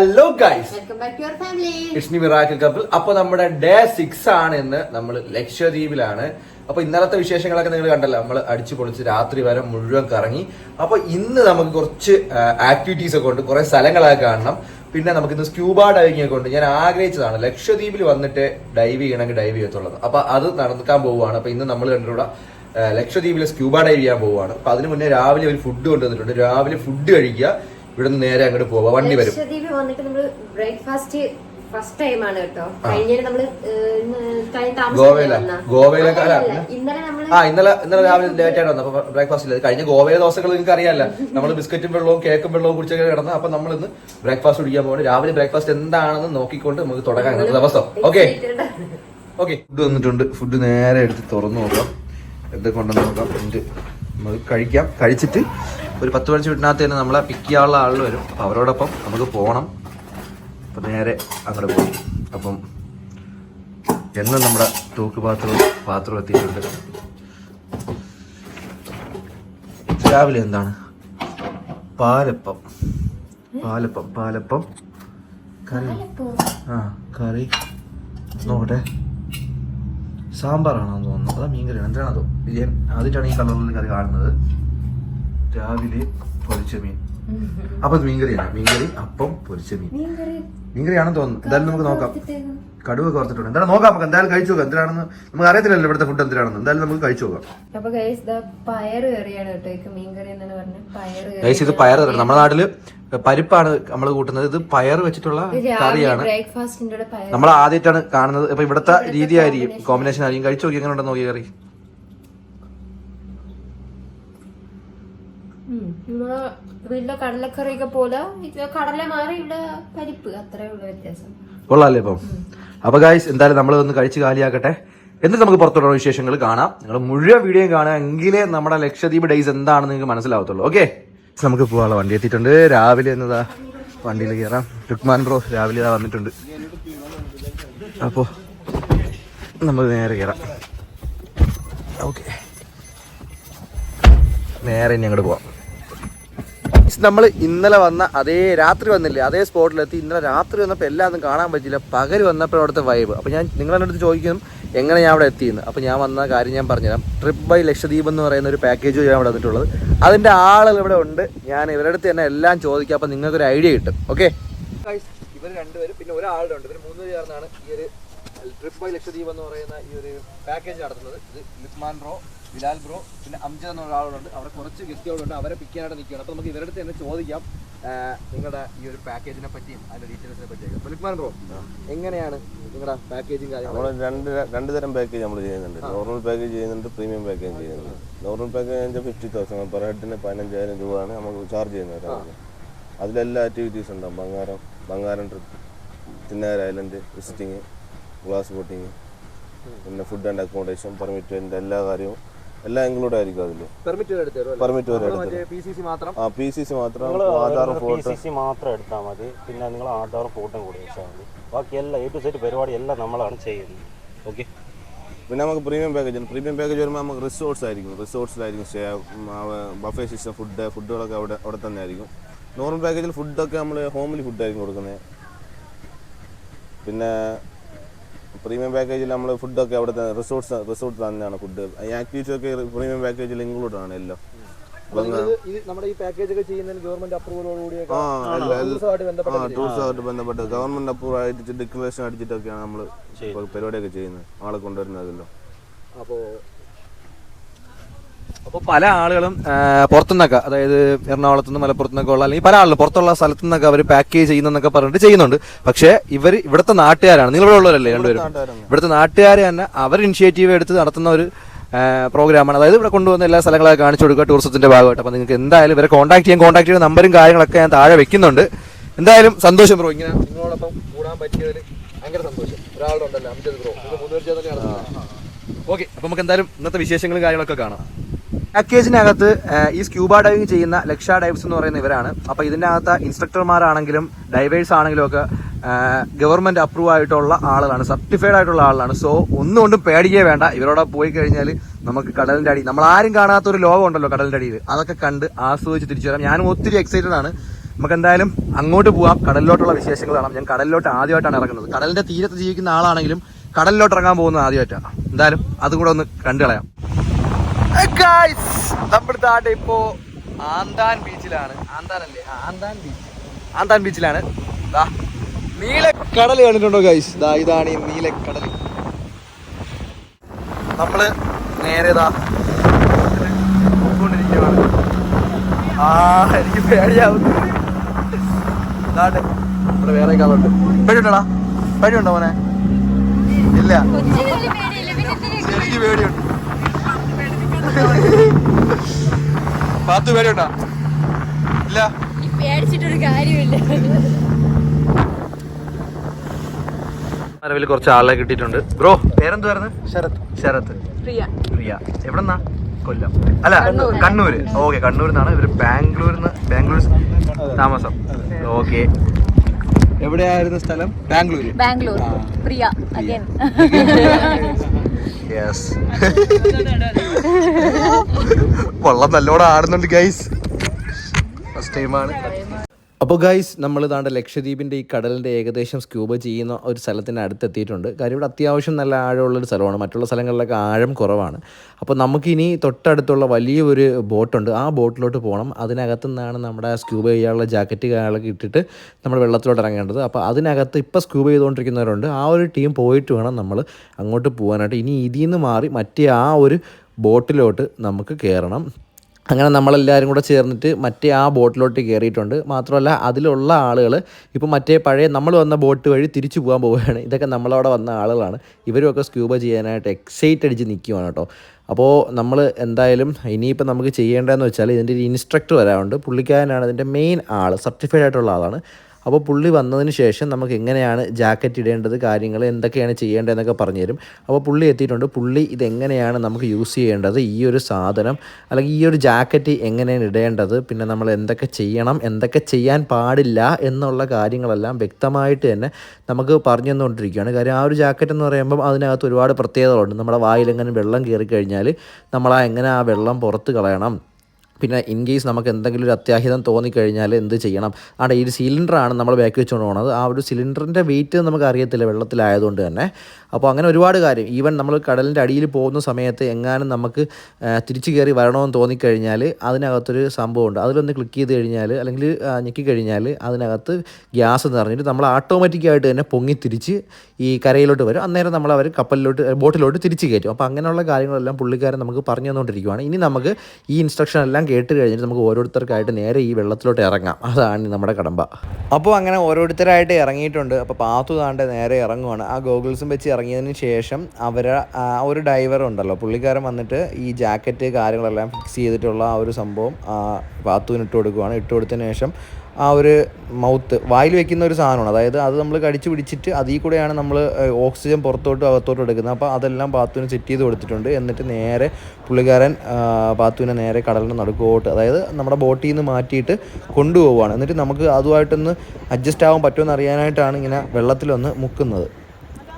Hello guys family Ishni miracle couple അപ്പൊ നമ്മുടെ day six ആണ് ഇന്ന്. നമ്മൾ ലക്ഷദ്വീപിലാണ് അപ്പൊ ഇന്നലത്തെ വിശേഷങ്ങളൊക്കെ നിങ്ങൾ കണ്ടല്ലോ. നമ്മൾ അടിച്ചു പൊളിച്ച് രാത്രി വരെ മുഴുവൻ കറങ്ങി. അപ്പൊ ഇന്ന് നമുക്ക് കുറച്ച് ആക്ടിവിറ്റീസ് ഒക്കെ ഉണ്ട്. കുറെ സ്ഥലങ്ങളൊക്കെ കാണണം. പിന്നെ നമുക്ക് ഇന്ന് സ്ക്യൂബ ഡൈവിംഗ് ഒക്കെ ഉണ്ട്. ഞാൻ ആഗ്രഹിച്ചതാണ് ലക്ഷദ്വീപിൽ വന്നിട്ട് ഡൈവ് ചെയ്യണമെങ്കിൽ ഡൈവ് ചെയ്യത്തുള്ളത്. അപ്പൊ അത് നടക്കാൻ പോവുകയാണ്. അപ്പൊ ഇന്ന് നമ്മൾ കണ്ടിട്ട് ലക്ഷദ്വീപിലെ സ്ക്യൂബ ഡൈവ് ചെയ്യാൻ പോവുകയാണ്. അപ്പൊ അതിന് മുന്നേ രാവിലെ ഒരു ഫുഡ് കൊണ്ടുവന്നിട്ടുണ്ട്. രാവിലെ ഫുഡ് കഴിക്കുക. ഇവിടുന്ന് നേരെ അങ്ങോട്ട് പോവാ വണ്ടി വരും. ലക്ഷദ്വീപ് വന്നിട്ട് നമ്മൾ ബ്രേക്ക്ഫാസ്റ്റ് ഫസ്റ്റ് ടൈമാണ് കേട്ടോ. കഴിഞ്ഞ നമ്മൾ ഗോവയില. ഗോവയിലൊക്കെ അല്ല. ഇന്നലെ നമ്മൾ ആ ഇന്നലെ ഇന്നലെ രാവിലെ ലേറ്റ് ആയിട്ട് വന്നു. അപ്പൊ ബ്രേക്ക്ഫാസ്റ്റ് ഇല്ല. കഴിഞ്ഞ ഗോവയിലെ ദിവസങ്ങൾ നിങ്ങൾക്ക് അറിയാല്ല നമ്മൾ ബിസ്ക്കറ്റും വെള്ളവും കേക്കും വെള്ളവും കുടിച്ചൊക്കെ കിടന്ന് അപ്പൊ നമ്മൾ ഇന്ന് ബ്രേക്ക്ഫാസ്റ്റ് കുടിക്കാൻ പോകുന്നത് രാവിലെ ബ്രേക്ക്ഫാസ്റ്റ് എന്താണെന്ന് നോക്കിക്കൊണ്ട് നമുക്ക് തുടങ്ങാൻ ഇന്നത്തെ ദിവസം. ഓക്കെ. ഓക്കെ ഫുഡ് വന്നിട്ടുണ്ട്. ഫുഡ് നേരെ എടുത്ത് തുറന്നു നോക്കാം. എന്തൊക്കെ ഉണ്ടെന്ന് നോക്കാം. എന്നിട്ട് നമുക്ക് കഴിക്കാം. കഴിച്ചിട്ട് ഒരു പത്ത് മണിച്ച് മിനിറ്റിനകത്ത് തന്നെ നമ്മളെ പിക്ക് ചെയ്യാനുള്ള ആളുകൾ വരും. അപ്പോൾ അവരോടൊപ്പം നമുക്ക് പോകണം അപ്പം നേരെ അങ്ങോട്ട് പോകും. അപ്പം എന്നും നമ്മുടെ തൂക്ക് പാത്രവും പാത്രവും എത്തിയിട്ടുണ്ട്. രാവിലെ എന്താണ്? പാലപ്പം. പാലപ്പം പാലപ്പം. കറി. ആ കറി. നോക്കട്ടെ. സാമ്പാറാണോ തോന്നുന്നു. അതാ മീൻകറിയാണ്. എന്താണതോ ഞാൻ ആദ്യമായിട്ടാണ് ഈ കളറിൽ കറി കാണുന്നത്. രാവിലെ പൊരിച്ച മീൻ. അപ്പൊ മീൻകറിയാണ് മീൻകറി അപ്പം പൊരിച്ച മീൻ. മീൻകറി മീൻകറിയാണെന്ന് തോന്നുന്നു. എന്തായാലും നമുക്ക് നോക്കാം. കൊടുത്തിട്ടേക്കുന്നു. കടുവ ഓർത്തിട്ടുണ്ട് എന്തായാലും നോക്കാം നമുക്ക്. എന്തായാലും കഴിച്ചു നോക്കാം. എന്തിനാണെന്ന് നമുക്ക് അറിയത്തില്ലല്ലോ ഇവിടുത്തെ ഫുഡ് എന്തിനാണെന്ന്. എന്തായാലും നമുക്ക് കഴിച്ചു നോക്കാം. ഗൈസ് ഇത് പയർ കറി നമ്മുടെ നാട്ടിൽ പരിപ്പാണ് നമ്മൾ കൂട്ടുന്നത്. ഇത് പയർ വെച്ചിട്ടുള്ള കറിയാണ്. നമ്മൾ ആദ്യമായിട്ടാണ് കാണുന്നത്. അപ്പൊ ഇവിടുത്തെ രീതി ആയിരിക്കും കോമ്പിനേഷൻ ആയിരിക്കും. കഴിച്ചു നോക്കി എങ്ങനെ ഉണ്ടെന്ന് നോക്കി കറി. നമ്മളെ വീട്ടിലെ കടലക്കറിയൊക്കെ പോലെ കടല മാറി ഇവിടെ പരിപ്പ് അത്രേ ഉള്ള വ്യത്യാസം. കൊള്ളാല്ലേ ഇപ്പം. അപ്പൊ ഗായ്സ് എന്തായാലും നമ്മൾ ഒന്ന് കഴിച്ച് കാലിയാക്കട്ടെ എന്നിട്ട് നമുക്ക് പുറത്തുള്ള വിശേഷങ്ങൾ കാണാം. നിങ്ങൾ മുഴുവൻ വീഡിയോയും കാണുക. എങ്കിലേ നമ്മുടെ ലക്ഷദ്വീപ് ഡേയ്സ് എന്താണെന്ന് നിങ്ങൾക്ക് മനസ്സിലാവത്തുള്ളൂ. ഓക്കെ നമുക്ക് പോകാനുള്ള വണ്ടി എത്തിയിട്ടുണ്ട്. രാവിലെ എന്നതാ? വണ്ടിയിൽ കയറാം. രുക്മാൻ ബ്രോ രാവിലെ ഇതാ വന്നിട്ടുണ്ട്. അപ്പോ നമ്മൾ നേരെ കയറാം. ഓക്കെ നേരെ ഇനി അങ്ങോട്ട് പോവാം. നമ്മൾ ഇന്നലെ വന്ന അതേ രാത്രി വന്നില്ലേ അതേ സ്പോട്ടിലെത്തി ഇന്നലെ രാത്രി വന്നപ്പോൾ എല്ലാം കാണാൻ പറ്റില്ല പകൽ വന്നപ്പോൾ അവിടുത്തെ വൈബ് അപ്പോൾ ഞാൻ നിങ്ങളെ അടുത്ത് ചോദിക്കും എങ്ങനെ ഞാൻ അവിടെ എത്തിയെന്ന്? അപ്പോൾ ഞാൻ വന്ന കാര്യം ഞാൻ പറഞ്ഞുതരാം. ട്രിപ്പ് ബൈ ലക്ഷദ്വീപ് എന്ന് പറയുന്ന ഒരു പാക്കേജ് ഞാൻ അവിടെ വന്നിട്ടുള്ളത്. അതിന്റെ ആളുകൾ ഇവിടെ ഉണ്ട്. ഞാൻ ഇവരുടെ അടുത്ത് തന്നെ എല്ലാം ചോദിക്കാം. അപ്പോൾ നിങ്ങൾക്കൊരു ഐഡിയ കിട്ടും. ഓക്കെ ഇവർ രണ്ടുപേരും പിന്നെ ഒരാളുടെ ഉണ്ട്. ഇവർ മൂന്ന് ചേർന്നാണ് ഈ ഒരു ട്രിപ്പ് ബൈ ലക്ഷദ്വീപ് എന്ന് പറയുന്ന ഈ ഒരു പാക്കേജ് നടത്തുന്നത്. ഇത് ലിപ്മാൻ ബ്രോ ബിലാൽ ബ്രോ പിന്നെ അംജദ് എന്ന ഒരാളുണ്ട്. അവിടെ കുറച്ച് ഗസ്റ്റുകളുണ്ട്. അവരെ പിക്ക് ചെയ്യാനായിട്ട് നിൽക്കുകയാണ്. അപ്പോൾ നമുക്ക് ഇവരുടെ തന്നെ ചോദിക്കാം. നിങ്ങളുടെ ഈ ഒരു പാക്കേജിനെ പറ്റിയും അതിന്റെ ഡീറ്റെയിൽസിനെ പറ്റിയും അപ്പോൾ ബ്രോ എങ്ങനെയാണ് നിങ്ങളുടെ പാക്കേജും നമ്മൾ രണ്ട് രണ്ട് തരം പാക്കേജ് നമ്മൾ ചെയ്യുന്നുണ്ട്. നോർമൽ പാക്കേജ് ചെയ്യുന്നുണ്ട് പ്രീമിയം പാക്കേജ് ചെയ്യുന്നുണ്ട്. Normal package fifty thousand per ഹെഡിന് പതിനഞ്ചായിരം രൂപയാണ് നമുക്ക് ചാർജ് ചെയ്യുന്നത് അതിലെല്ലാ ആക്ടിവിറ്റീസ് ഉണ്ടാവും. ബംഗാരം ബംഗാരം ട്രിപ്പ് തിന്നാർ ഐലൻഡ് വിസിറ്റിങ് ഗ്ലാസ് ബോട്ടിങ് പിന്നെ ഫുഡ് ആൻഡ് അക്കോമഡേഷൻ പെർമിറ്റ് എല്ലാ കാര്യവും എല്ലാം ഇൻക്ലൂഡ് ആയിരിക്കും അതിൽ പെർമിറ്റ് പെർമിറ്റ് വരെ പി സി സി മാത്രം? ആ പി സി സി മാത്രം നിങ്ങൾ Aadhaar P photo. C C മാത്രം എടുത്താൽ മതി. പിന്നെ നിങ്ങൾ ആധാർ ഫോട്ടോ കൂടി വെച്ചാൽ മതി. ബാക്കി എല്ലാ എ ടു സെറ്റ് പരിപാടി എല്ലാം നമ്മളാണ് ചെയ്യുന്നത്. ഓക്കെ പിന്നെ നമുക്ക് പ്രീമിയം പാക്കേജ് ഉണ്ട് പ്രീമിയം പാക്കേജ് വരുമ്പോൾ നമുക്ക് റിസോർട്ട്സ് ആയിരിക്കും. റിസോർട്ട്സിലായിരിക്കും സ്റ്റേ ബഫേ സിസ്റ്റം ഫുഡ് ഫുഡുകളൊക്കെ അവിടെ അവിടെ തന്നെ ആയിരിക്കും. നോർമൽ പാക്കേജിൽ ഫുഡൊക്കെ നമ്മൾ ഹോംലി ഫുഡായിരിക്കും കൊടുക്കുന്നത്. പിന്നെ പ്രീമിയം പാക്കേജിൽ നമ്മൾ ഫുഡൊക്കെ അവിടുത്തെ റിസോർട്ട്സ് റിസോർട്ട് തന്നെയാണ് ഫുഡ്. ആക്ടിവിറ്റി ഒക്കെ പ്രീമിയം പാക്കേജിൽ ഇൻക്ലൂഡ് ആണ് എല്ലാം. ഇത് നമ്മുടെ ഈ പാക്കേജ് ഒക്കെ ചെയ്യുന്നതിന് ഗവൺമെന്റ് ടൂറിസമായിട്ട് ബന്ധപ്പെട്ട ഗവൺമെന്റ് അപ്രൂവ് ആയിട്ട് ഡിക്ലറേഷൻ അടിച്ചിട്ടൊക്കെയാണ് നമ്മൾ പരിപാടിയൊക്കെ ചെയ്യുന്നത്. ആളെ കൊണ്ടുവരുന്നതല്ലോ അപ്പോ അപ്പോൾ പല ആളുകളും പുറത്തുനിന്നൊക്കെ അതായത് എറണാകുളത്ത് നിന്ന് മലപ്പുറത്ത് നിന്നൊക്കെ ഉള്ള അല്ലെങ്കിൽ പല ആളുകൾ പുറത്തുള്ള സ്ഥലത്തു നിന്നൊക്കെ അവർ പാക്കേജ് ചെയ്യുന്നൊക്കെ പറഞ്ഞിട്ട് ചെയ്യുന്നുണ്ട്. പക്ഷേ ഇവർ ഇവിടുത്തെ നാട്ടുകാരാണ്. നിങ്ങൾ ഇവിടെ ഉള്ളവരല്ലേ രണ്ടുപേരും. ഇവിടുത്തെ നാട്ടുകാർ തന്നെ അവർ ഇനിഷ്യേറ്റീവ് എടുത്ത് നടത്തുന്ന ഒരു പ്രോഗ്രാമാണ് അതായത് ഇവിടെ കൊണ്ടുവന്ന എല്ലാ സ്ഥലങ്ങളൊക്കെ കാണിച്ചു കൊടുക്കുക ടൂറിസത്തിന്റെ ഭാഗമായിട്ട്. അപ്പോൾ നിങ്ങൾക്ക് എന്തായാലും ഇവരെ കോൺടാക്ട് ചെയ്യാൻ കോൺടാക്ട് ചെയ്യുന്ന നമ്പറും കാര്യങ്ങളൊക്കെ ഞാൻ താഴെ വെക്കുന്നുണ്ട്. എന്തായാലും സന്തോഷം ബ്രോ ഇങ്ങനെ നിങ്ങളോടൊപ്പം കൂടാൻ പറ്റിയതിൽ ഭയങ്കര സന്തോഷം. ഒരാളുടെ ഉണ്ടല്ലോ അംജദ് ബ്രോ. ചേർന്ന് ഓക്കെ അപ്പൊ നമുക്ക് എന്തായാലും ഇന്നത്തെ വിശേഷങ്ങളും കാര്യങ്ങളൊക്കെ കാണാം. പാക്കേജിനകത്ത് ഈ സ്ക്യൂബ ഡൈവിംഗ് ചെയ്യുന്ന ലക്ഷ ഡൈവ്സ് എന്ന് പറയുന്ന ഇവരാണ്. അപ്പൊ ഇതിന്റെ അകത്ത് ഇൻസ്ട്രക്ടർമാരാണെങ്കിലും ഡൈവേഴ്സ് ആണെങ്കിലും ഒക്കെ ഗവൺമെന്റ് അപ്രൂവ് ആയിട്ടുള്ള ആളുകളാണ് സർട്ടിഫൈഡ് ആയിട്ടുള്ള ആളുകളാണ്. സോ ഒന്നുകൊണ്ടും പേടിക്കേ വേണ്ട. ഇവരോടെ പോയി കഴിഞ്ഞാൽ നമുക്ക് കടലിന്റെ അടി നമ്മൾ ആരും കാണാത്ത ഒരു ലോകം ഉണ്ടല്ലോ കടലിന്റെ അടിയിൽ. അതൊക്കെ കണ്ട് ആസ്വദിച്ച് തിരിച്ചു വരാം. ഞാനും ഒത്തിരി എക്സൈറ്റഡ് ആണ്. നമുക്ക് എന്തായാലും അങ്ങോട്ട് പോവാം. കടലിലോട്ടുള്ള വിശേഷങ്ങൾ കാണാം. ഞാൻ കടലിലോട്ട് ആദ്യമായിട്ടാണ് ഇറങ്ങുന്നത്. കടലിന്റെ തീരത്ത് ജീവിക്കുന്ന ആളാണെങ്കിലും കടലിലോട്ട് ഇറങ്ങാൻ പോകുന്നത് ആദ്യമായിട്ടാണ്. എന്തായാലും അതും കൂടെ ഒന്ന് കണ്ടു കളയാം നമ്മൾ താണ്ടെ ഇപ്പോ ആന്താൻ ബീച്ചിലാണ്. ആന്താൻ അല്ലേ ആന്താൻ ബീച്ച്. ആന്താൻ ബീച്ചിലാണ്. ദാ നീലക്കടൽ കണ്ടിട്ടുണ്ടോ ഗൈസ് ദാ ഇതാണ് ഈ നീലക്കടൽ നമ്മൾ നേരെ ദാ പോയിക്കൊണ്ടിരിക്കുകയാണ്. ആ എനിക്ക് പേടിയാവുന്നു. ഇതാട്ടെ ഇവിടെ വേറെ കാലുണ്ട് പേടിയുണ്ടടാ പേടിയുണ്ടോ മോനെ? ഇല്ല. ശരിക്ക് പേടിയുണ്ട്. പാത്തു പേടിയുണ്ടോ? ഇല്ല. പേടിച്ചിട്ടൊരു കാര്യമില്ല. മരവിൽ കുറച്ച് ആളെ കിട്ടിയിട്ടുണ്ട്. ബ്രോ പേരെന്തുവായിരുന്നു? ശരത്. ശരത്. പ്രിയ. പ്രിയ. എവിടെന്നാ? കൊല്ലം. അല്ല കണ്ണൂര്. ഓക്കെ കണ്ണൂരിൽ നിന്നാണ് ഇവർ ബാംഗ്ലൂരിൽ നിന്ന് ബാംഗ്ലൂർ താമസം. ഓക്കെ. എവിടെയായിരുന്നു സ്ഥലം? ബാംഗ്ലൂര്. ബാംഗ്ലൂർ. പ്രിയ അഗൈൻ യെസ് വള്ളം നല്ലോണം ആടുന്നുണ്ട് ഗൈസ് ഫസ്റ്റ് ടൈമാണ് അപ്പോൾ ഗൈസ് നമ്മൾ താണ്ട ലക്ഷദ്വീപിന്റെ ഈ കടലിന്റെ ഏകദേശം സ്ക്യൂബ് ചെയ്യുന്ന ഒരു സ്ഥലത്തിന് അടുത്തെത്തിയിട്ടുണ്ട്. കാര്യം ഇവിടെ അത്യാവശ്യം നല്ല ആഴമുള്ളൊരു സ്ഥലമാണ്. മറ്റുള്ള സ്ഥലങ്ങളിലൊക്കെ ആഴം കുറവാണ്. അപ്പോൾ നമുക്കിനി തൊട്ടടുത്തുള്ള വലിയൊരു ബോട്ടുണ്ട്. ആ ബോട്ടിലോട്ട് പോകണം. അതിനകത്തു നിന്നാണ് നമ്മുടെ സ്ക്യൂബ് ചെയ്യാനുള്ള ജാക്കറ്റ് കാര്യങ്ങളൊക്കെ ഇട്ടിട്ട് നമ്മൾ വെള്ളത്തിലോട്ട് ഇറങ്ങേണ്ടത്. അപ്പോൾ അതിനകത്ത് ഇപ്പോൾ സ്ക്യൂബ് ചെയ്തുകൊണ്ടിരിക്കുന്നവരുണ്ട്. ആ ഒരു ടീം പോയിട്ട് വേണം നമ്മൾ അങ്ങോട്ട് പോകാനായിട്ട്. ഇനി ഇതിൽ നിന്ന് മാറി മറ്റേ ആ ഒരു ബോട്ടിലോട്ട് നമുക്ക് കയറണം. അങ്ങനെ നമ്മളെല്ലാവരും കൂടെ ചേർന്നിട്ട് മറ്റേ ആ ബോട്ടിലോട്ട് കയറിയിട്ടുണ്ട്. മാത്രമല്ല അതിലുള്ള ആളുകൾ ഇപ്പോൾ മറ്റേ പഴയ നമ്മൾ വന്ന ബോട്ട് വഴി തിരിച്ചു പോകാൻ പോവുകയാണ്. ഇതൊക്കെ നമ്മളവിടെ വന്ന ആളുകളാണ്. ഇവരുമൊക്കെ സ്ക്യൂബ ചെയ്യാനായിട്ട് എക്സൈറ്റ് അടിച്ച് നിൽക്കുവാണ് കേട്ടോ. അപ്പോൾ നമ്മൾ എന്തായാലും ഇനിയിപ്പോൾ നമുക്ക് ചെയ്യേണ്ടതെന്ന് വെച്ചാൽ ഇതിന്റെ ഒരു ഇൻസ്ട്രക്ടർ വരാറുണ്ട് പുള്ളിക്കാരനാണ് ഇതിന്റെ മെയിൻ ആൾ സർട്ടിഫൈഡ് ആയിട്ടുള്ള ആളാണ്. അപ്പോൾ പുള്ളി വന്നതിന് ശേഷം നമുക്ക് എങ്ങനെയാണ് ജാക്കറ്റ് ഇടേണ്ടത് കാര്യങ്ങൾ എന്തൊക്കെയാണ് ചെയ്യേണ്ടതെന്നൊക്കെ പറഞ്ഞു തരും. അപ്പോൾ പുള്ളി എത്തിയിട്ടുണ്ട്. പുള്ളി ഇതെങ്ങനെയാണ് നമുക്ക് യൂസ് ചെയ്യേണ്ടത്? ഈ ഒരു സാധനം അല്ലെങ്കിൽ ഈ ഒരു ജാക്കറ്റ് എങ്ങനെയാണ് ഇടേണ്ടത്? പിന്നെ നമ്മൾ എന്തൊക്കെ ചെയ്യണം? എന്തൊക്കെ ചെയ്യാൻ പാടില്ല? എന്നുള്ള കാര്യങ്ങളെല്ലാം വ്യക്തമായിട്ട് തന്നെ നമുക്ക് പറഞ്ഞു തന്നുകൊണ്ടിരിക്കുകയാണ്. കാര്യം ആ ഒരു ജാക്കറ്റ് എന്ന് പറയുമ്പം അതിനകത്ത് ഒരുപാട് പ്രത്യേകതകളുണ്ട്. നമ്മുടെ വായിലെങ്ങനെ വെള്ളം കയറി കഴിഞ്ഞാൽ നമ്മൾ ആ എങ്ങനെ ആ വെള്ളം പുറത്ത് കളയണം? പിന്നെ ഇൻ കേസ് നമുക്ക് എന്തെങ്കിലും ഒരു അത്യാഹിതം തോന്നിക്കഴിഞ്ഞാൽ എന്ത് ചെയ്യണം? അവിടെ ഈ സിലിണ്ടറാണ് നമ്മൾ ബാക്ക് വെച്ചുകൊണ്ട് പോകുന്നത് ആ ഒരു സിലിണ്ടറിന്റെ വെയിറ്റ് നമുക്ക് അറിയത്തില്ല വെള്ളത്തിലായതുകൊണ്ട് തന്നെ. അപ്പോൾ അങ്ങനെ ഒരുപാട് കാര്യം. ഈവൻ നമ്മൾ കടലിന്റെ അടിയിൽ പോകുന്ന സമയത്ത് എങ്ങാനും നമുക്ക് തിരിച്ചു കയറി വരണമെന്ന് തോന്നിക്കഴിഞ്ഞാൽ അതിനകത്തൊരു സംഭവമുണ്ട്. അതിലൊന്ന് ക്ലിക്ക് ചെയ്ത് കഴിഞ്ഞാൽ അല്ലെങ്കിൽ ഞെക്കി കഴിഞ്ഞാൽ അതിനകത്ത് ഗ്യാസ് എന്ന് പറഞ്ഞിട്ട് നമ്മൾ ഓട്ടോമാറ്റിക്കായിട്ട് തന്നെ പൊങ്ങി തിരിച്ച് ഈ കരയിലോട്ട് വരും. അന്നേരം നമ്മൾ അവർ കപ്പലിലോട്ട് ബോട്ടിലോട്ട് തിരിച്ച് കയറ്റും. അപ്പോൾ അങ്ങനെയുള്ള കാര്യങ്ങളെല്ലാം പുള്ളിക്കാരൻ നമുക്ക് പറഞ്ഞു തന്നുകൊണ്ടിരിക്കുകയാണ് ഇനി നമുക്ക് ഈ ഇൻസ്ട്രക്ഷൻ എല്ലാം കേട്ട് കഴിഞ്ഞിട്ട് നമുക്ക് ഓരോരുത്തർക്കായിട്ട് നേരെ ഈ വെള്ളത്തിലോട്ട് ഇറങ്ങാം. അതാണ് നമ്മുടെ കടമ്പ. അപ്പോൾ അങ്ങനെ ഓരോരുത്തരായിട്ട് ഇറങ്ങിയിട്ടുണ്ട്. അപ്പോൾ പാത്തു താണ്ട് നേരെ ഇറങ്ങുവാണ്. ആ ഗോഗിൾസും വെച്ച് ഇറങ്ങിയതിന് ശേഷം അവർ ഒരു ഡൈവർ ഉണ്ടല്ലോ. പുള്ളിക്കാരൻ വന്നിട്ട് ഈ ജാക്കറ്റ് കാര്യങ്ങളെല്ലാം ഫിക്സ് ചെയ്തിട്ടുള്ള ആ ഒരു സംഭവം പാത്തുവിന് ഇട്ട് കൊടുക്കുവാണ് ഇട്ട് കൊടുത്തതിന് ശേഷം ആ ഒരു മൗത്ത് വായിൽ വെക്കുന്ന ഒരു സാധനമാണ്. അതായത് അത് നമ്മൾ കടിച്ചു പിടിച്ചിട്ട് അതിൽ കൂടെയാണ് നമ്മൾ ഓക്സിജൻ പുറത്തോട്ടും അകത്തോട്ടും എടുക്കുന്നത്. അപ്പോൾ അതെല്ലാം പാത്തുവിന് സെറ്റ് ചെയ്ത് കൊടുത്തിട്ടുണ്ട്. എന്നിട്ട് നേരെ പുള്ളിക്കാരൻ പാത്തുവിനെ നേരെ കടലിന് നടുക്കോട്ട് അതായത് നമ്മുടെ ബോട്ടിൽ നിന്ന് മാറ്റിയിട്ട് കൊണ്ടുപോവുകയാണ്. എന്നിട്ട് നമുക്ക് അതുമായിട്ടൊന്ന് അഡ്ജസ്റ്റ് ആവാൻ പറ്റുമെന്ന് അറിയാനായിട്ടാണ് ഇങ്ങനെ വെള്ളത്തിലൊന്ന് മുക്കുന്നത്.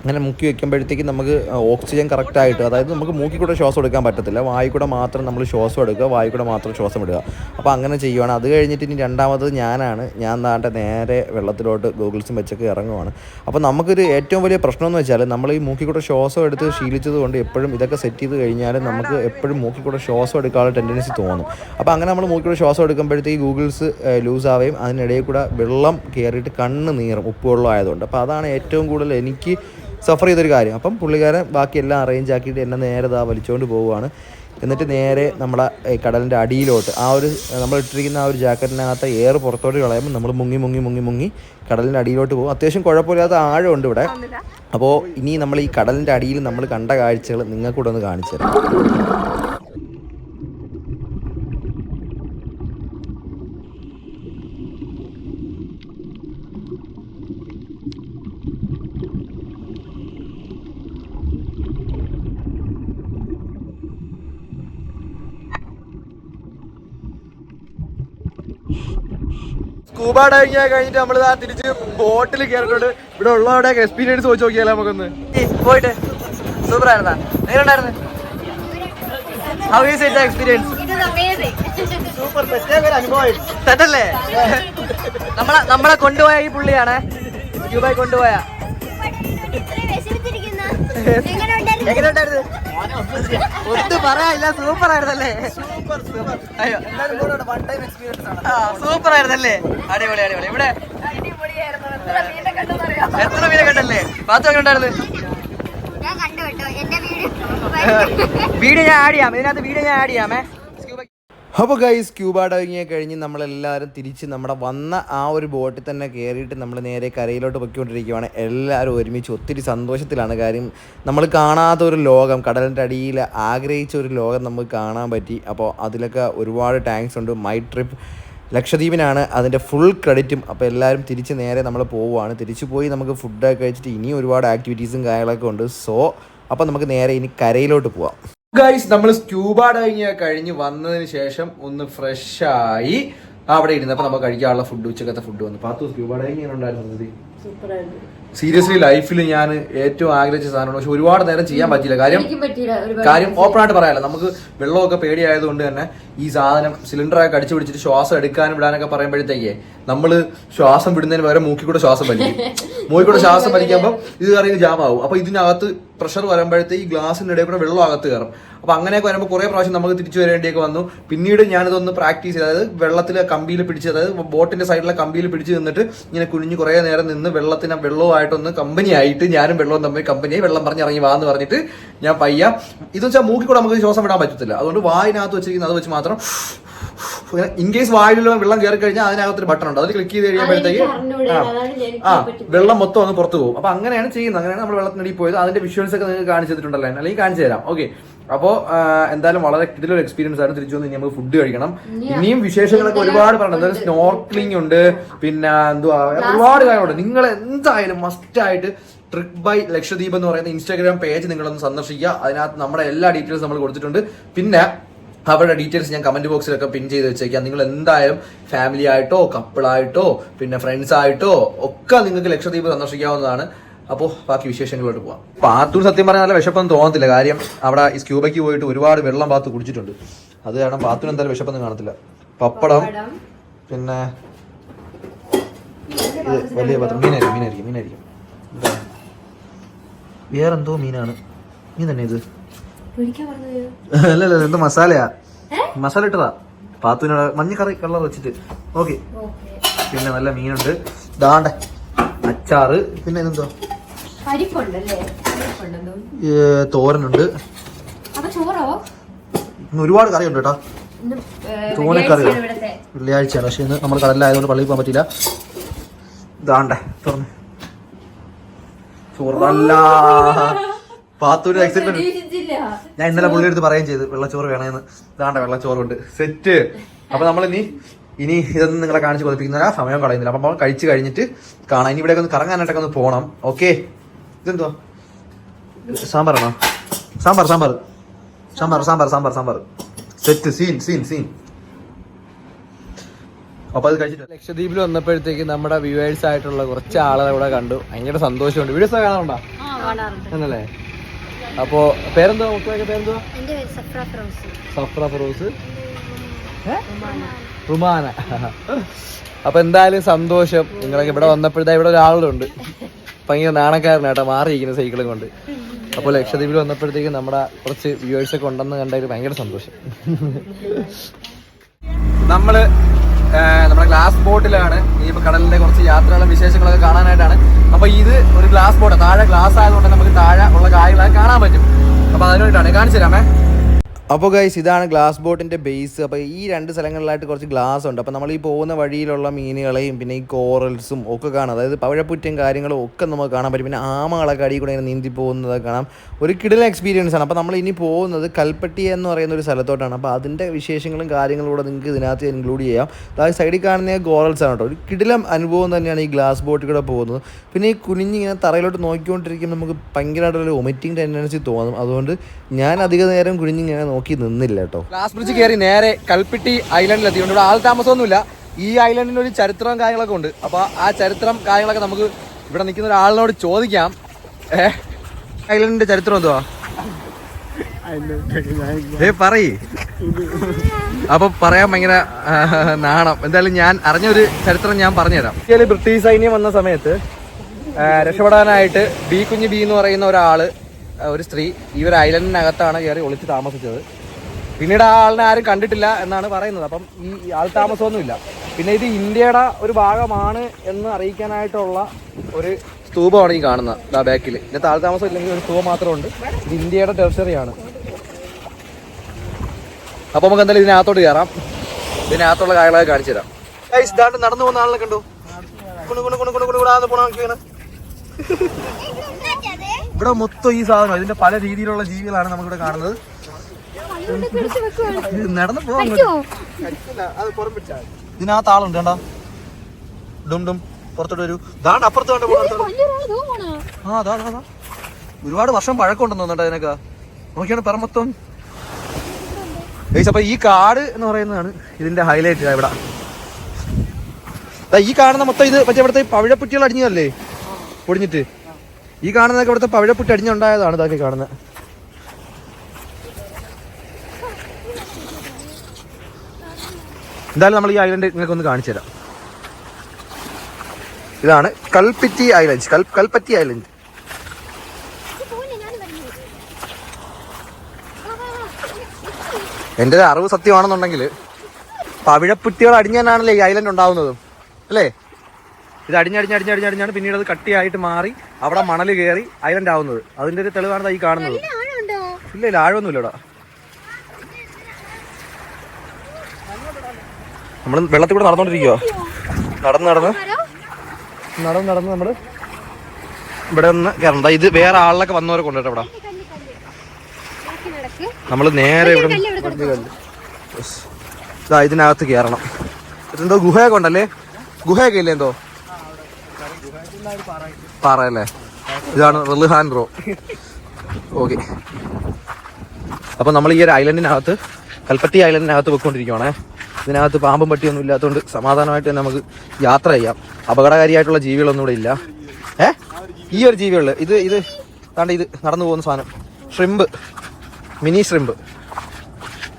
അങ്ങനെ മുക്കി വെക്കുമ്പോഴത്തേക്ക് നമുക്ക് ഓക്സിജൻ കറക്റ്റായിട്ട് അതായത് നമുക്ക് മൂക്കി കൂടെ ശ്വാസം എടുക്കാൻ പറ്റത്തില്ല. വായി കൂടെ മാത്രം നമ്മൾ ശ്വാസം എടുക്കുക വായി കൂടെ മാത്രം ശ്വാസം ഇടുക അപ്പോൾ അങ്ങനെ ചെയ്യുവാണ്. അത് കഴിഞ്ഞിട്ട് ഇനി രണ്ടാമത് ഞാനാണ്. ഞാൻ താണ്ടെ നേരെ വെള്ളത്തിലോട്ട് ഗൂഗിൾസും വെച്ചൊക്കെ ഇറങ്ങുവാണ്. അപ്പോൾ നമുക്കൊരു ഏറ്റവും വലിയ പ്രശ്നം എന്ന് വെച്ചാൽ നമ്മൾ ഈ മൂക്കി കൂടെ ശ്വാസം എടുത്ത് ശീലിച്ചതുകൊണ്ട് എപ്പോഴും ഇതൊക്കെ സെറ്റ് ചെയ്ത് കഴിഞ്ഞാൽ നമുക്ക് എപ്പോഴും മൂക്കി കൂടെ ശ്വാസം എടുക്കാനുള്ള ടെൻഡൻസി തോന്നും. അപ്പോൾ അങ്ങനെ നമ്മൾ മൂക്കി കൂടെ ശ്വാസം എടുക്കുമ്പോഴത്തേക്ക് ഗൂഗിൾസ് ലൂസ് ആവുകയും അതിനിടയിൽ കൂടെ വെള്ളം കയറിയിട്ട് കണ്ണ് നീറും ഉപ്പുവെള്ളം ആയതുകൊണ്ട്. അപ്പോൾ അതാണ് ഏറ്റവും കൂടുതൽ എനിക്ക് സഫർ ചെയ്തൊരു കാര്യം. അപ്പം പുള്ളിക്കാരൻ ബാക്കി എല്ലാം അറേഞ്ച് ആക്കിയിട്ട് എന്നെ നേരെ ഇതാ വലിച്ചുകൊണ്ട് പോവുകയാണ് എന്നിട്ട് നേരെ നമ്മുടെ കടലിന്റെ അടിയിലോട്ട് ആ ഒരു നമ്മൾ ഇട്ടിരിക്കുന്ന ആ ഒരു ജാക്കറ്റിനകത്ത് എയർ പുറത്തോട്ട് കളയുമ്പോൾ നമ്മൾ മുങ്ങി മുങ്ങി മുങ്ങി മുങ്ങി കടലിന്റെ അടിയിലോട്ട് പോകും. അത്യാവശ്യം കുഴപ്പമില്ലാത്ത ആഴമുണ്ട് ഇവിടെ. അപ്പോൾ ഇനി നമ്മൾ ഈ കടലിന്റെ അടിയിൽ നമ്മൾ കണ്ട കാഴ്ചകൾ നിങ്ങൾക്കൂടെ ഒന്ന് കാണിച്ചു തരാം. സ്കൂബ ഡൈവിംഗ് കഴിഞ്ഞിട്ട് നമ്മൾ തിരിച്ച് ബോട്ടിൽ കയറിയിട്ടുണ്ട് ഇവിടെ ഉള്ളവരുടെ എക്സ്പീരിയൻസ് വെച്ച് നോക്കിയാലോ നമുക്കൊന്ന്. പോയിട്ട്. Super ആയിരുന്നാ how is it experience. Super നമ്മളെ നമ്മളെ കൊണ്ടുപോയ ഈ പുള്ളിയാണ്. ക്യൂബായി കൊണ്ടുപോയ. എങ്ങനെ ഉണ്ടായിരുന്നു? പറയാനില്ല സൂപ്പർ ആയിരുന്നല്ലേ? അയ്യോ. സൂപ്പർ ആയിരുന്നല്ലേ? അടിപൊളി അടിപൊളി. ഇവിടെ എത്ര മീനെ കണ്ടല്ലേ? എങ്ങനെ ഉണ്ടായിരുന്നു? വീഡിയോ ഞാൻ ആഡ് ചെയ്യാം. ഇതിനകത്ത് വീഡിയോ ഞാൻ ആഡ് ചെയ്യാമേ. അപ്പോൾ ഗൈസ് ക്യൂബ ഡൈവിങ് കഴിഞ്ഞ് നമ്മളെല്ലാവരും തിരിച്ച് നമ്മുടെ വന്ന ആ ഒരു ബോട്ടിൽ തന്നെ കയറിയിട്ട് നമ്മൾ നേരെ കരയിലോട്ട് പൊയ്ക്കൊണ്ടിരിക്കുകയാണ് എല്ലാവരും ഒരുമിച്ച് ഒത്തിരി സന്തോഷത്തിലാണ്. കാര്യം നമ്മൾ കാണാത്ത ഒരു ലോകം കടലിന്റെ അടിയിൽ ആഗ്രഹിച്ച ഒരു ലോകം നമുക്ക് കാണാൻ പറ്റി. അപ്പോൾ അതിലൊക്കെ ഒരുപാട് ടാങ്ക്സ് ഉണ്ട്. മൈ ട്രിപ്പ് ലക്ഷദ്വീപിനാണ് അതിന്റെ ഫുൾ ക്രെഡിറ്റും അപ്പോൾ എല്ലാവരും തിരിച്ച് നേരെ നമ്മൾ പോവുകയാണ് തിരിച്ചു പോയി നമുക്ക് ഫുഡൊക്കെ കഴിച്ചിട്ട് ഇനിയും ഒരുപാട് ആക്ടിവിറ്റീസും കാര്യങ്ങളൊക്കെ ഉണ്ട്. സോ അപ്പോൾ നമുക്ക് നേരെ ഇനി കരയിലോട്ട് പോവാം. ഗൈസ് നമ്മൾ സ്ക്യൂബ ഡൈവിങ് കഴിഞ്ഞ് വന്നതിന് ശേഷം ഒന്ന് ഫ്രഷ് ആയി അവിടെ ഇരുന്നപ്പോൾ നമ്മൾ കഴിക്കാനുള്ള ഫുഡ് ഉച്ചക്കത്തെ ഫുഡ് വന്നു. പാത്തു സ്ക്യൂബ ഡൈവിങ് ഉണ്ടായിരുന്നു സീരിയസ്ലി ലൈഫിൽ ഞാൻ ഏറ്റവും ആഗ്രഹിച്ച സാധനമാണ്. പക്ഷെ ഒരുപാട് നേരം ചെയ്യാൻ പറ്റില്ല കാര്യം കാര്യം ഓപ്പൺ ആയിട്ട് പറയാലോ. നമുക്ക് വെള്ളമൊക്കെ പേടിയായതുകൊണ്ട് തന്നെ ഈ സാധനം സിലിണ്ടറൊക്കെ അടിച്ചു പിടിച്ചിട്ട് ശ്വാസം എടുക്കാനും വിടാനൊക്കെ പറയുമ്പോഴത്തേക്കേ നമ്മൾ ശ്വാസം വിടുന്നതിന് പകരം മൂക്കിൽ കൂടെ ശ്വാസം വലിക്കും. മൂക്കിൽ കൂടെ ശ്വാസം വലിക്കുമ്പോൾ ഇത് കറിയിൽ ജാമാവും അപ്പൊ ഇതിനകത്ത് പ്രഷർ വരുമ്പോഴത്തെ ഈ ഗ്ലാസിന്റെ ഇടയിൽ കൂടെ വെള്ളം അകത്ത് കയറും. അപ്പോൾ അങ്ങനെയൊക്കെ വരുമ്പോൾ കുറേ പ്രാവശ്യം നമുക്ക് തിരിച്ചു വരേണ്ടിയൊക്കെ വന്നു. പിന്നീട് ഞാനിതൊന്ന് പ്രാക്ടീസ് ചെയ്ത് അതായത് വെള്ളത്തിൽ കമ്പിയിൽ പിടിച്ച് അതായത് ബോട്ടിന്റെ സൈഡിലെ കമ്പിയിൽ പിടിച്ച് നിന്നിട്ട് ഇങ്ങനെ കുനിഞ്ഞ് കുറേ നേരം നിന്ന് വെള്ളത്തിന് വെള്ളവുമായിട്ടൊന്ന് കമ്പനി ആയിട്ട് ഞാനും വെള്ളവും തമ്മിൽ കമ്പനിയായി വെള്ളം പറഞ്ഞ് ഇറങ്ങി വാന്ന് പറഞ്ഞിട്ട് ഞാൻ പയ്യ. ഇതെന്ന് വെച്ചാൽ മൂക്കിൽ കൂടെ നമുക്ക് ശ്വാസം വിടാൻ പറ്റത്തില്ല. അതുകൊണ്ട് വായിനകത്ത് വെച്ചിരിക്കുന്നത് അത് വെച്ച് മാത്രം ഇൻ കേസ് വായിലുള്ള വെള്ളം കയറി കഴിഞ്ഞാൽ അതിനകത്തൊരു ബട്ടൺ ഉണ്ട്. അതിൽ ക്ലിക്ക് ചെയ്ത് കഴിയുമ്പോഴത്തേക്ക്. ആ, വെള്ളം മൊത്തം അങ്ങ് പുറത്തു പോകും. അപ്പൊ അങ്ങനെയാണ് ചെയ്യുന്നത്. അങ്ങനെയാണ് നമ്മൾ വെള്ളത്തിനടി പോയത്. അതിന്റെ വിഷ്വൽസ് ഒക്കെ നിങ്ങൾക്ക് കാണിച്ചു തന്നിട്ടുണ്ടല്ലോ. അല്ലെങ്കിൽ കാണിച്ചു തരാം. ഓക്കെ അപ്പോ എന്തായാലും വളരെ ഇതിലൊരു എക്സ്പീരിയൻസ് ആണ് തിരിച്ചു വന്ന് ഇനി നമുക്ക് ഫുഡ് കഴിക്കണം. ഇനിയും വിശേഷങ്ങളൊക്കെ ഒരുപാട് പറയുന്നത് സ്നോർക്ലിംഗ് ഉണ്ട്. പിന്നെ എന്തുവാ ഒരുപാട് കാര്യമുണ്ട് നിങ്ങൾ എന്തായാലും മസ്റ്റ് ആയിട്ട് ട്രിക് ബൈ ലക്ഷദ്വീപ് എന്ന് പറയുന്ന ഇൻസ്റ്റാഗ്രാം പേജ് നിങ്ങളൊന്ന് സന്ദർശിക്കുക. അതിനകത്ത് നമ്മുടെ എല്ലാ ഡീറ്റെയിൽസ് നമ്മൾ കൊടുത്തിട്ടുണ്ട്. പിന്നെ അവരുടെ ഡീറ്റെയിൽസ് ഞാൻ കമന്റ് ബോക്സിലൊക്കെ പിൻ ചെയ്ത് വെച്ചേക്കാം. നിങ്ങൾ എന്തായാലും ഫാമിലി ആയിട്ടോ കപ്പിളായിട്ടോ പിന്നെ ഫ്രണ്ട്സ് ആയിട്ടോ ഒക്കെ നിങ്ങൾക്ക് ലക്ഷദ്വീപ് സന്ദർശിക്കാവുന്നതാണ്. അപ്പോൾ ബാക്കി വിശേഷങ്ങളോട്ട് പോവാം. പാത്തൂർ സത്യം പറഞ്ഞാൽ നല്ല വിശപ്പൊന്നും തോന്നത്തില്ല. കാര്യം അവിടെ ഈ സ്ക്യൂബയ്ക്ക് പോയിട്ട് ഒരുപാട് വെള്ളം പാത്ത് കുടിച്ചിട്ടുണ്ട്. അത് കാരണം പാത്തൂർ എന്തായാലും വിശപ്പൊന്നും കാണത്തില്ല. പപ്പടം പിന്നെ വലിയ പാത്രം. മീനായിരിക്കും മീനായിരിക്കും മീനായിരിക്കും. വേറെന്തോ മീനാണ്. മീൻ തന്നെ ഇത്. ഒഴിക്കാൻ പറഞ്ഞത്? അല്ല അല്ല മസാലയാ. മസാല ഇട്ടതാ. പാത്തുവിനോട് മഞ്ഞ കറി കളർ വെച്ചിട്ട്. ഓക്കെ. പിന്നെ നല്ല മീനുണ്ട്. ദാണ്ട അച്ചാറ് പിന്നെ ഇതെന്തോ? ഏ, തോരനുണ്ട്. ഒരുപാട് കറി ഉണ്ട് ഒരുപാട് കറിയുണ്ട് കേട്ടോ. തോനക്കറി വെള്ളിയാഴ്ചയാണ് പക്ഷെ ഇന്ന് നമ്മൾ കടലിലായതുകൊണ്ട് പള്ളിയിൽ പോകാൻ പറ്റില്ല ദാണ്ട തുറന്ന്. ചോറല്ല പാത്തൂര് എക്സൈറ്റ്മെന്റ്. ഞാൻ ഇന്നലെ പുള്ളി എടുത്ത് പറയുകയും ചെയ്തു വെള്ളച്ചോറ് വേണമെന്ന് ഇതാണ്ട വെള്ളച്ചോറുണ്ട്. സെറ്റ്. അപ്പൊ നമ്മൾ ഇനി ഇനി ഇതൊന്നും നിങ്ങളെ കാണിച്ച് കൊതിപ്പിക്കുന്നില്ല സമയം കളയുന്നില്ല. അപ്പൊ കഴിച്ചു കഴിച്ച് കഴിഞ്ഞിട്ട് കാണാം. ഇനി ഇവിടെ ഒന്ന് കറങ്ങാനായിട്ടൊക്കെ ഒന്ന് പോണം. ഓക്കെ? ഇതെന്തോ സാമ്പാറാണോ sambar sambar. Sambar sambar sambar sambar. Set scene scene scene. അപ്പൊ അത് കഴിച്ചിട്ട് ലക്ഷദ്വീപിൽ വന്നപ്പോഴത്തേക്ക് നമ്മുടെ വ്യൂവേഴ്സ് ആയിട്ടുള്ള കുറച്ച് ആളുകളെ കൂടെ കണ്ടു. ഭയങ്കര സന്തോഷമുണ്ട്. വീഡിയോസ് കാണാറുണ്ടോ? എന്നല്ലേ അപ്പോ പേരെന്താ മക്കളൊക്കെ പേരെന്തോ പേര് സഫ്ര ഫിറോസ്. റുമാന. അപ്പൊ എന്തായാലും സന്തോഷം. നിങ്ങളൊക്കെ ഇവിടെ വന്നപ്പോഴത്തെ ഇവിടെ ഒരാളുണ്ട്. ഭയങ്കര നാണക്കാരനാട്ടോ മാറിയിരിക്കുന്ന സൈക്കിളും കൊണ്ട്. അപ്പോൾ ലക്ഷദ്വീപിൽ വന്നപ്പോഴത്തേക്ക് നമ്മുടെ കുറച്ച് വ്യൂവേഴ്സ് ഒക്കെ ഉണ്ടെന്ന് കണ്ടതിൽ ഭയങ്കര സന്തോഷം. നമ്മൾ നമ്മുടെ ഗ്ലാസ് ബോട്ടിലാണ് ഈ കടലിന്റെ കുറച്ച് യാത്രകളും വിശേഷങ്ങളൊക്കെ കാണാനായിട്ടാണ്. അപ്പോൾ ഇത് ഒരു ഗ്ലാസ് ബോട്ട് താഴെ ഗ്ലാസ് ആയതുകൊണ്ട് നമുക്ക് താഴെ ഉള്ള കാര്യങ്ങളൊക്കെ കാണാൻ പറ്റും. അപ്പോൾ അതിനു വേണ്ടിയിട്ടാണ് കാണിച്ചു തരാമേ അപ്പോൾ ഗൈസ് ഇതാണ് ഗ്ലാസ് ബോട്ടിന്റെ ബേസ് അപ്പോൾ ഈ രണ്ട് സ്ഥലങ്ങളിലായിട്ട് കുറച്ച് ഗ്ലാസ് ഉണ്ട്. അപ്പോൾ നമ്മൾ ഈ പോകുന്ന വഴിയിലുള്ള മീനുകളെയും പിന്നെ ഈ കോറൽസും ഒക്കെ കാണാം. അതായത് പഴപ്പുറ്റും കാര്യങ്ങളും ഒക്കെ നമുക്ക് കാണാൻ പറ്റും. പിന്നെ ആമകളൊക്കെ അടിയിൽ കൂടെ ഇങ്ങനെ നീന്തി പോകുന്നതൊക്കെ കാണാം. ഒരു കിടിലൻ എക്സ്പീരിയൻസ് ആണ്. അപ്പോൾ നമ്മൾ ഇനി പോകുന്നത് കൽപ്പട്ടി എന്ന് പറയുന്ന ഒരു സ്ഥലത്തോട്ടാണ്. അപ്പോൾ അതിന്റെ വിശേഷങ്ങളും കാര്യങ്ങളും കൂടെ നിങ്ങൾക്ക് ഇതിനകത്ത് ഇൻക്ലൂഡ് ചെയ്യാം. അതായത് സൈഡിൽ കാണുന്ന ഗോറൽസ് ആണ് കേട്ടോ. ഒരു കിടിലം അനുഭവം തന്നെയാണ് ഈ ഗ്ലാസ് ബോട്ടിൽ കൂടെ പോകുന്നത്. പിന്നെ ഈ കുനിഞ്ഞിങ്ങനെ തറയിലോട്ട് നോക്കിക്കൊണ്ടിരിക്കുമ്പോൾ നമുക്ക് ഭയങ്കരമായിട്ടുള്ള വൊമിറ്റിംഗ് ടെൻഡൻസി തോന്നും. അതുകൊണ്ട് ഞാൻ അധിക നേരം കുനിഞ്ഞിങ്ങനെ നോക്കി നിന്നില്ല കേട്ടോ. ഗ്ലാസ് ബ്രിഡ്ജ് കയറി നേരെ കൽപ്പിട്ടി ഐലൻഡിൽ എത്തിയിട്ടുണ്ട് ഇവിടെ ആൾ താമസമൊന്നുമില്ല. ഈ ഐലൻഡിന് ഒരു ചരിത്രവും കാര്യങ്ങളൊക്കെ ഉണ്ട്. അപ്പോൾ ആ ചരിത്രം കാര്യങ്ങളൊക്കെ നമുക്ക് ഇവിടെ നിൽക്കുന്ന ഒരാളിനോട് ചോദിക്കാം. ഏ? ഐലൻഡിന്റെ ചരിത്രം എന്തുവാ? പറയ്. അപ്പൊ പറയാൻ ഭയങ്കര നാണം. എന്തായാലും ഞാൻ അറിഞ്ഞൊരു ചരിത്രം ഞാൻ പറഞ്ഞുതരാം. ബ്രിട്ടീഷ് സൈന്യം വന്ന സമയത്ത് രക്ഷപ്പെടാനായിട്ട് ബി കുഞ്ഞ് ബി എന്ന് പറയുന്ന ഒരാൾ ഒരു സ്ത്രീ ഈ ഒരു ഐലൻഡിനകത്താണ് കയറി ഒളിച്ച് താമസിച്ചത് പിന്നീട് ആ ആളിനെ ആരും കണ്ടിട്ടില്ല എന്നാണ് പറയുന്നത് അപ്പം ഈ ആൾ താമസമൊന്നുമില്ല പിന്നെ ഇത് ഇന്ത്യയുടെ ഒരു ഭാഗമാണ് എന്ന് അറിയിക്കാനായിട്ടുള്ള ഒരു സ്തൂപമാണ് ഈ കാണുന്നത് ആ ബാക്കിൽ ഇതിന്റെ ആൾ ഇല്ലെങ്കിൽ ഒരു സ്തൂപം മാത്രമുണ്ട് ഇത് ഇന്ത്യയുടെ ടെറിട്ടറിയാണ് അപ്പൊ നമുക്ക് എന്തായാലും ഇതിനകത്തോട്ട് കയറാം ഇതിനകത്തുള്ള കാര്യങ്ങളൊക്കെ കാണിച്ചു തരാം നടന്നു പോകുന്ന ആളിനെ കണ്ടു കുണു കുണു കുണു കുണു കുണു കുണാന്ന് പോണ നോക്കിയാണ് ഇവിടെ മൊത്തം ഈ സാധനം ഇതിന്റെ പല രീതിയിലുള്ള ജീവികളാണ് നമുക്കിവിടെ കാണുന്നത്. നടന്നു പോകാൻ ഇതിനകത്ത് ആളുണ്ട് കണ്ടാ? ഡും ഡും പുറത്തോട്ട് വരൂ. ദാണ്ട് അപ്പുറത്ത് കണ്ട ആ അതാ അതാ, അതാ ഒരുപാട് വർഷം പഴക്കമുണ്ടെന്ന് തോന്നുന്നുണ്ട് അതിനൊക്കെ. നോക്കിയാണ് പറമൊത്തം. അപ്പൊ ഈ കാട് എന്ന് പറയുന്നതാണ് ഇതിന്റെ ഹൈലൈറ്റ് ഇവിടെ. ഈ കാണുന്ന മൊത്തം ഇത് മറ്റേ ഇവിടുത്തെ പവിഴപ്പുറ്റികൾ അടിഞ്ഞതല്ലേ? പൊടിഞ്ഞിട്ട്. ഈ കാണുന്നതൊക്കെ ഇവിടുത്തെ പവിഴപ്പുട്ടി അടിഞ്ഞുണ്ടായതാണ് ഇതൊക്കെ കാണുന്നത് എന്തായാലും നമ്മൾ ഈ ഐലൻഡ് നിങ്ങൾക്ക് ഒന്ന് കാണിച്ചു തരാം. ഇതാണ് കൽപ്പറ്റി ഐലൻഡ് കൽ കൽപ്പറ്റി ഐലൻഡ്. എന്റെ അറിവ് സത്യമാണെന്നുണ്ടെങ്കിൽ പവിഴപ്പുറ്റികൾ അടിഞ്ഞാനാണല്ലേ ഈ ഐലൻഡ് ഉണ്ടാവുന്നതും അല്ലേ? ഇത് അടിഞ്ഞടിഞ്ഞടിഞ്ഞടിഞ്ഞടിഞ്ഞാണ് പിന്നീട് അത് കട്ടിയായിട്ട് മാറി അവിടെ മണൽ കയറി ഐലൻഡ് ആവുന്നത്. അതിന്റെ ഒരു തെളിവാണ് ഈ കാണുന്നത്. ഇല്ല ഇല്ല ആഴമൊന്നുമില്ലടാ. നമ്മൾ വെള്ളത്തിൽ കൂടെ നടന്നോണ്ടിരിക്കുവോ. നടന്ന് നടന്ന്. നടന്ന് നടന്ന് നമ്മൾ ഇവിടെ നിന്ന് കയറണ്ട ഇത് വേറെ ആളിലൊക്കെ വന്നവരെ കൊണ്ടുവരട്ടെ ഇവിടെ. നമ്മൾ നേരെ ഇവിടെ ഇതാ ഇതിനകത്ത് കയറണം. ഇതെന്തോ ഗുഹയൊക്കെ ഉണ്ടല്ലേ? ഗുഹയൊക്കെ ഇല്ലേ എന്തോ? പാറ അല്ലേ ഇതാണ് റിൽഹാൻ റോ ഓക്കെ. അപ്പൊ നമ്മൾ ഈ ഒരു ഐലൻഡിനകത്ത് കൽപ്പറ്റി ഐലൻഡിനകത്ത് പോയിക്കൊണ്ടിരിക്കുവാണേ. ഇതിനകത്ത് പാമ്പും പട്ടിയൊന്നും ഇല്ലാത്തതുകൊണ്ട് സമാധാനമായിട്ട് തന്നെ നമുക്ക് യാത്ര ചെയ്യാം. അപകടകാരിയായിട്ടുള്ള ജീവികളൊന്നും ഇവിടെ ഇല്ല. ഏ? ഈ ഒരു ജീവികളിൽ ഇത് ഇത് താണ്ട് ഇത് നടന്നു പോകുന്ന സാധനം. ഷ്രിമ്പ്. Mini shrimp.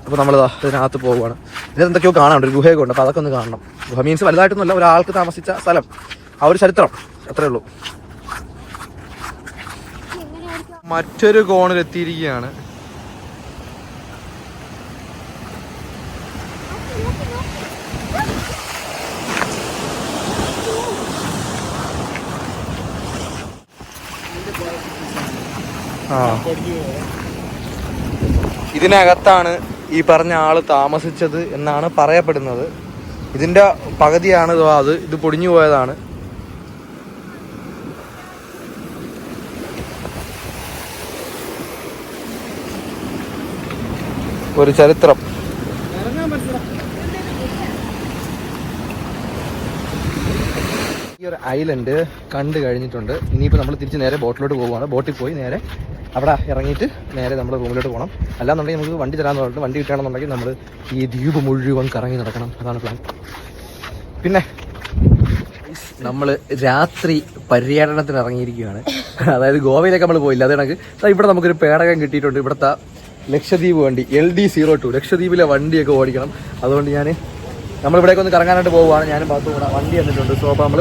അപ്പോൾ നമ്മളിതാ ഇതിനകത്ത് പോവുകയാണ്. ഇതിനെന്തൊക്കെയോ കാണാനുണ്ട്. ഒരു ഗുഹയൊക്കെ ഉണ്ട്. അപ്പോൾ അതൊക്കെ ഒന്ന് കാണണം. ഗുഹ മീൻസ് വലുതായിട്ടൊന്നുമല്ല. ഒരാൾക്ക് താമസിച്ച സ്ഥലം. ആ ഒരു ചരിത്രം. അത്രേ ഉള്ളൂ. മറ്റൊരു കോണിൽ എത്തിയിരിക്കുകയാണ്. ഇതിനകത്താണ് ഈ പറഞ്ഞ ആൾ താമസിച്ചത് എന്നാണ് പറയപ്പെടുന്നത്. ഇതിന്റെ പകുതിയാണ് അത് ഇത് പൊടിഞ്ഞു പോയതാണ്. ഒരു ചരിത്രം. ഈ ഒരു ഐലൻഡ് കണ്ടു കഴിഞ്ഞിട്ടുണ്ട്. ഇനിയിപ്പോൾ നമ്മൾ തിരിച്ച് നേരെ ബോട്ടിലോട്ട് പോവുകയാണ്. ബോട്ടിൽ പോയി നേരെ അവിടെ ഇറങ്ങിയിട്ട് നേരെ നമ്മൾ റൂമിലോട്ട് പോകണം. അല്ലാന്നുണ്ടെങ്കിൽ നമുക്ക് വണ്ടി തരാമെന്ന് പറഞ്ഞിട്ട് വണ്ടി കിട്ടുകയാണെന്നുണ്ടെങ്കിൽ നമ്മൾ ഈ ദ്വീപ് മുഴുവൻ കറങ്ങി നടക്കണം. അതാണ് പ്ലാൻ പിന്നെ നമ്മൾ രാത്രി പര്യടനത്തിന് ഇറങ്ങിയിരിക്കുകയാണ് അതായത് ഗോവയിലേക്ക് നമ്മൾ പോയില്ല. അത് കണക്ക് ഇവിടെ നമുക്കൊരു പേടകം കിട്ടിയിട്ടുണ്ട്. ഇവിടുത്തെ ലക്ഷദ്വീപ് വണ്ടി എൽ ഡി സീറോ ടു. ലക്ഷദ്വീപിലെ വണ്ടിയൊക്കെ ഓടിക്കണം. അതുകൊണ്ട് ഞാൻ നമ്മളിവിടേക്ക് ഒന്ന് കറങ്ങാനായിട്ട് പോവുകയാണ്. ഞാനും കൂടെ വണ്ടി വന്നിട്ടുണ്ട്. സോ അപ്പോൾ നമ്മൾ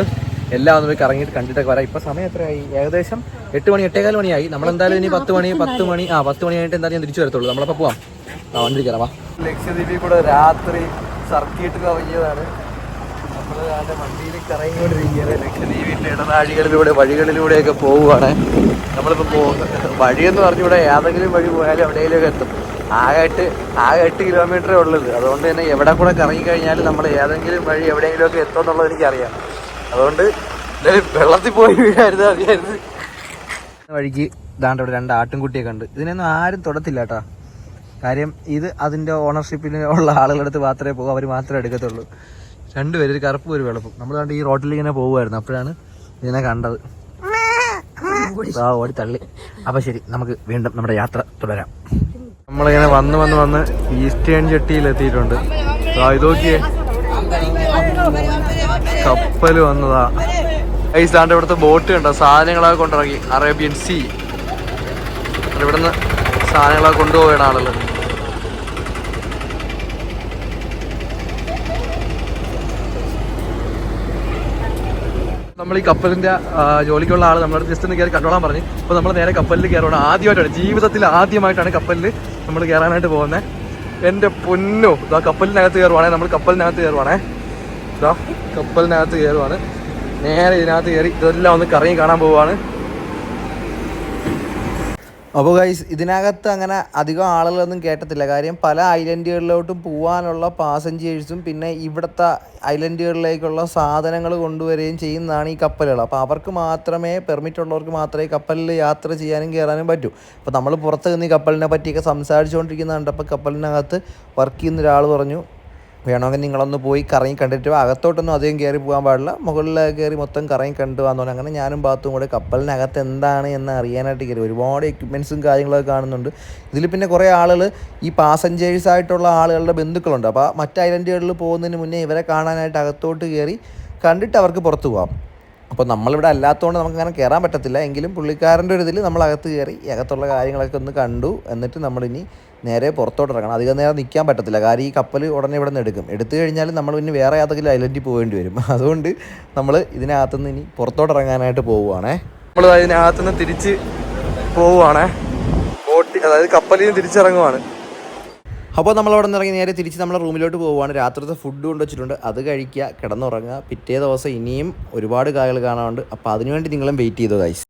എല്ലാം ഒന്ന് പോയി കറങ്ങിയിട്ട് കണ്ടിട്ടൊക്കെ വരാം. ഇപ്പം സമയം എത്രയായി? ഏകദേശം എട്ട് മണി എട്ടേകാൽ മണിയായി. നമ്മൾ എന്തായാലും ഇനി പത്ത് മണി പത്ത് മണി ആ പത്ത് മണി ആയിട്ട് എന്തായാലും തിരിച്ചു വരത്തുള്ളൂ. നമ്മളപ്പോൾ പോവാം. ആ വണ്ടി കയറാം. ലക്ഷദ്വീപിൽ കൂടെ രാത്രി സർക്കിട്ട് കറങ്ങിയതാണ് നമ്മൾ വണ്ടിയിൽ കറങ്ങിക്കൊണ്ടിരിക്കുകയാണ്. ലക്ഷദ്വീപിന്റെ ഇടനാഴികളിലൂടെ വഴികളിലൂടെയൊക്കെ പോവുകയാണ്. നമ്മളിപ്പോൾ പോകുന്നത് വഴിയെന്ന് പറഞ്ഞൂടെ ഏതെങ്കിലും വഴി പോയാലും എവിടെയെങ്കിലും എത്തും. ആകെട്ട് ആകെ എട്ട് കിലോമീറ്ററേ ഉള്ളത് അതുകൊണ്ട് തന്നെ എവിടെ കൂടെ കറങ്ങി കഴിഞ്ഞാൽ നമ്മൾ ഏതെങ്കിലും വഴി എവിടെയെങ്കിലുമൊക്കെ എന്നുള്ളത് എനിക്കറിയാം. അതുകൊണ്ട് എന്തായാലും വെള്ളത്തിൽ പോയി വീഴായിരുന്നു അറിയായിരുന്നു വഴിക്ക് ദാണ്ട് ഇവിടെ രണ്ട് ആട്ടിൻകുട്ടിയെ കണ്ട് ഇതിനൊന്നും ആരും തൊടത്തില്ല കേട്ടോ. കാര്യം ഇത് അതിന്റെ ഓണർഷിപ്പിൽ ഉള്ള ആളുകളുടെ മാത്രമേ പോകൂ. അവർ മാത്രമേ എടുക്കത്തുള്ളൂ. രണ്ടുപേരും ഒരു കറുപ്പ് ഒരു വെളുപ്പും. നമ്മൾ കണ്ട് ഈ റോട്ടിൽ ഇങ്ങനെ പോകുമായിരുന്നു അപ്പോഴാണ് ഇതിനെ കണ്ടത്. ആ ഓടി തള്ളി. അപ്പൊ ശരി നമുക്ക് വീണ്ടും നമ്മുടെ യാത്ര തുടരാം. നമ്മളിങ്ങനെ വന്ന് വന്ന് വന്ന് ഈസ്റ്റേൺ ജെട്ടിയിൽ എത്തിയിട്ടുണ്ട്. ഇതോക്കിയേ കപ്പൽ വന്നതാ. ഈ സാറിന്റെ ഇവിടുത്തെ ബോട്ട് കണ്ടോ? സാധനങ്ങളൊക്കെ കൊണ്ടിറങ്ങി. അറേബ്യൻ സീ ഇവിടുന്ന് സാധനങ്ങളൊക്കെ കൊണ്ടുപോവുകയാണ് ആളുകൾ ഈ കപ്പലിന്റെ ജോലിക്കുള്ള ആൾ നമ്മളോട് ജസ്റ്റ് ഒന്ന് കയറി കണ്ടോളാൻ പറഞ്ഞു. അപ്പോൾ നമ്മൾ നേരെ കപ്പലിൽ കയറുകയാണ് ആദ്യമായിട്ടാണ് ജീവിതത്തിൽ ആദ്യമായിട്ടാണ് കപ്പലിൽ നമ്മൾ കയറാനായിട്ട് പോകുന്നത് എന്റെ പൊന്നു. ഇതാ കപ്പലിനകത്ത് കയറുവാണേ നമ്മൾ കപ്പലിനകത്ത് കയറുവാണേ ഇതാ കപ്പലിനകത്ത് കയറുവാണ് നേരെ ഇതിനകത്ത് കയറി ഇതെല്ലാം ഒന്ന് കറങ്ങി കാണാൻ പോവുകയാണ് അപ്പോൾ ഗൈസ് ഇതിനകത്ത് അങ്ങനെ അധികം ആളുകളൊന്നും കേട്ടത്തില്ല. കാര്യം പല ഐലൻഡുകളിലോട്ടും പോകാനുള്ള പാസഞ്ചേഴ്സും പിന്നെ ഇവിടുത്തെ ഐലൻഡുകളിലേക്കുള്ള സാധനങ്ങൾ കൊണ്ടുവരികയും ചെയ്യുന്നതാണ് ഈ കപ്പലുകൾ. അപ്പോൾ അവർക്ക് മാത്രമേ പെർമിറ്റ് ഉള്ളവർക്ക് മാത്രമേ കപ്പലിൽ യാത്ര ചെയ്യാനും കയറാനും പറ്റൂ. അപ്പോൾ നമ്മൾ പുറത്ത് നിന്ന് ഈ കപ്പലിനെ പറ്റിയൊക്കെ സംസാരിച്ചുകൊണ്ടിരിക്കുന്നുണ്ട്. അപ്പോൾ കപ്പലിനകത്ത് വർക്ക് ചെയ്യുന്ന ഒരാൾ പറഞ്ഞു വേണമെങ്കിൽ നിങ്ങളൊന്ന് പോയി കറങ്ങി കണ്ടിട്ട്. അകത്തോട്ടൊന്നും അധികം കയറി പോകാൻ പാടില്ല. മുകളിൽ കയറി മൊത്തം കറങ്ങി കണ്ടു പോകാൻ അങ്ങനെ ഞാനും ബാത്തും കൂടെ കപ്പലിനകത്ത് എന്താണ് എന്ന് അറിയാനായിട്ട് കയറി ഒരുപാട് എക്യുപ്മെൻസും കാര്യങ്ങളൊക്കെ കാണുന്നുണ്ട്. ഇതിൽ പിന്നെ കുറേ ആളുകൾ ഈ പാസഞ്ചേഴ്സ് ആയിട്ടുള്ള ആളുകളുടെ ബന്ധുക്കളുണ്ട്. അപ്പോൾ മറ്റ് ഐലൻഡുകളിൽ പോകുന്നതിന് മുന്നേ ഇവരെ കാണാനായിട്ട് അകത്തോട്ട് കയറി കണ്ടിട്ട് അവർക്ക് പുറത്ത് പോകാം അപ്പോൾ നമ്മളിവിടെ അല്ലാത്തതുകൊണ്ട് നമുക്ക് അങ്ങനെ കയറാൻ പറ്റത്തില്ല. എങ്കിലും പുള്ളിക്കാരന്റെ ഒരു ഇതിൽ നമ്മൾ അകത്ത് കയറി അകത്തുള്ള കാര്യങ്ങളൊക്കെ ഒന്ന് കണ്ടു. എന്നിട്ട് നമ്മളിനി നേരെ പുറത്തോട്ട് ഇറങ്ങണം. അധികം നേരം നിൽക്കാൻ പറ്റത്തില്ല. കാര്യം ഈ കപ്പൽ ഉടനെ ഇവിടെ നിന്ന് എടുക്കും. എടുത്തു കഴിഞ്ഞാൽ നമ്മൾ പിന്നെ വേറെ ഏതെങ്കിലും ഐലൻഡിൽ പോകേണ്ടി വരും. അതുകൊണ്ട് നമ്മൾ ഇതിനകത്തുനിന്ന് ഇനി പുറത്തോട്ട് ഇറങ്ങാനായിട്ട് പോവുകയാണേ നമ്മൾ അതിനകത്തുനിന്ന് തിരിച്ച് പോവുകയാണേ ബോട്ടി അതായത് കപ്പലിൽ നിന്ന് തിരിച്ചിറങ്ങുവാണ്. അപ്പോൾ നമ്മൾ അവിടെ നിന്ന് ഇറങ്ങി നേരെ തിരിച്ച് നമ്മളെ റൂമിലോട്ട് പോവുകയാണ് രാത്രിത്തെ ഫുഡ് കൊണ്ടുവച്ചിട്ടുണ്ട് അത് കഴിക്കുക കിടന്നുറങ്ങുക. പിറ്റേ ദിവസം ഇനിയും ഒരുപാട് കായകൾ കാണാനുണ്ട്. അപ്പോൾ അതിനുവേണ്ടി നിങ്ങളും വെയിറ്റ് ചെയ്തു ഗൈസ്